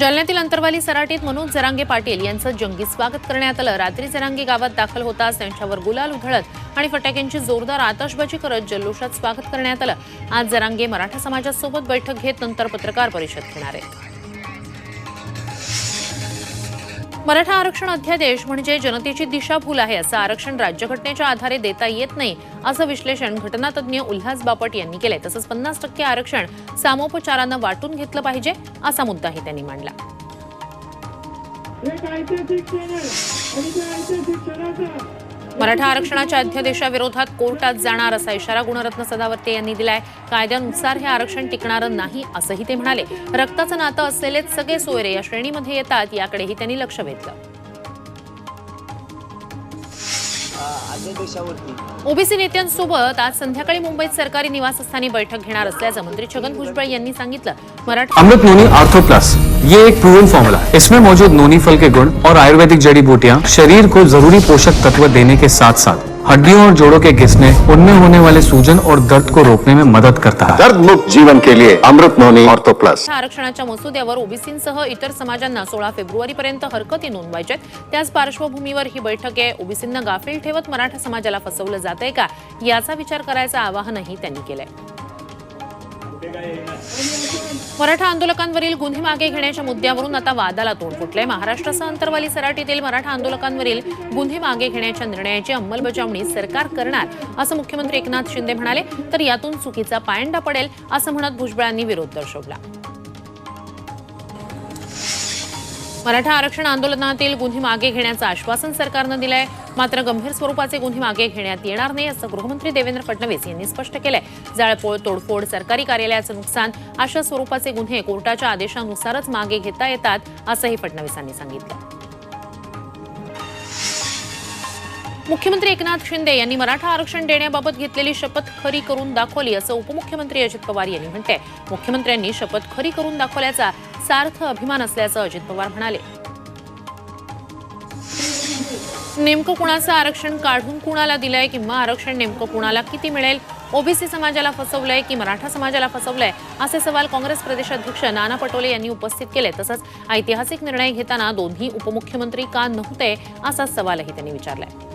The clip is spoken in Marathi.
जालन्यातील अंतरवाली सराटीत मनोज जरांगे पाटील यांचं जंगी स्वागत करण्यात आलं. रात्री जरांगे गावात दाखल होताच त्यांच्यावर गुलाल उधळत आणि फटाक्यांची जोरदार आतषबाजी करत जल्लोषात स्वागत करण्यात आलं. आज जरांगे मराठा समाजासोबत बैठक घेत नंतर पत्रकार परिषद घेणार आहेत. मराठा आरक्षण अध्यादेश म्हणजे जनतेची दिशाभूल आहे असं आरक्षण राज्यघटनेच्या आधारे देता येत नाही असं विश्लेषण घटनातज्ञ उल्हास बापट यांनी केलंय. तसंच पन्नास टक्के आरक्षण सामोपचारानं वाटून घेतलं पाहिजे असा मुद्दाही त्यांनी मांडला. एक ऐतिहासिक क्षण आणि त्या ऐतिहासिक क्षणाचा मराठा आरक्षणाच्या अध्यादेशाविरोधात कोर्टात जाणार असा इशारा गुणरत्न सदावर्ते यांनी दिलाय. कायद्यानुसार हे आरक्षण टिकणारं नाही असंही ते म्हणाले. रक्ताचं नातं असलेले सगळे सोयरे या श्रेणीमध्ये येतात याकडेही त्यांनी लक्ष वेधलं. ओबीसी नेत्यांसोबत आज संध्याकाळी मुंबईत सरकारी निवासस्थानी बैठक घेणार असल्याचं मंत्री छगन भुजबळ यांनी सांगितलं. Maratha Amrit noni ortho plus. ये एक प्रूवन फॉर्मूला है इसमें मौजूद नोनी फल के गुण और आयुर्वेदिक जड़ी बूटियाँ शरीर को जरूरी पोषक तत्व देने के साथ साथ हड्डियों और जोड़ों के घिसने उनमें होने वाले सूजन और दर्द को रोकने में मदद करता है। दर्द मुक्त जीवन के लिए अमृत नोनी ऑर्थो प्लस। आरक्षणाच्या मसुद्यावर ओबीसींसह इतर समाजांना सोळा फेब्रुवारीपर्यंत हरकती नोंदवायच्यात. त्याच पार्श्वभूमीवर ही बैठक आहे. ओबीसींना गाफील ठेवत मराठा समाजाला फसवलं जातंय का? याचा विचार करायचं आवाहनही त्यांनी केलंय. मराठा आंदोलकांवरील गुन्हे मागे घेण्याच्या मुद्द्यावरून आता वादाला तोंड फुटलंय. महाराष्ट्रासह अंतरवाली सराटीतील मराठा आंदोलकांवरील गुन्हे मागे घेण्याच्या निर्णयाची अंमलबजावणी सरकार करणार असं मुख्यमंत्री एकनाथ शिंदे म्हणाले. तर यातून चुकीचा पायंडा पडेल असं म्हणत भुजबळांनी विरोध दर्शवला. मराठा आरक्षण आंदोलनातील गुन्हे मागे घेण्याचं आश्वासन सरकारनं दिलंय. मात्र गंभीर स्वरूपाचे गुन्हे मागे घेण्यात येणार नाही असं गृहमंत्री देवेंद्र फडणवीस यांनी स्पष्ट केलंय. जाळपोळ तोडफोड सरकारी कार्यालयाचं नुकसान अशा स्वरूपाचे गुन्हे कोर्टाच्या आदेशानुसारच मागे घेता येतात असंही फडणवीसांनी सांगितलं. मुख्यमंत्री एकनाथ शिंदे यांनी मराठा आरक्षण देण्याबाबत घेतलेली शपथ खरी करून दाखवली असं उपमुख्यमंत्री अजित पवार यांनी म्हटलंय. मुख्यमंत्र्यांनी शपथ खरी करून दाखवल्याचा सार्थ अभिमान असल्याचं अजित पवार म्हणाले. नेमकं कुणाचं आरक्षण काढून कुणाला दिलंय किंवा आरक्षण नेमकं कुणाला किती मिळेल? ओबीसी समाजाला फसवलंय की मराठा समाजाला फसवलंय? असे सवाल काँग्रेस प्रदेशाध्यक्ष नाना पटोले यांनी उपस्थित केले तसंच ऐतिहासिक निर्णय घेताना दोन्ही उपमुख्यमंत्री का नव्हते असा सवालही त्यांनी विचारलाय.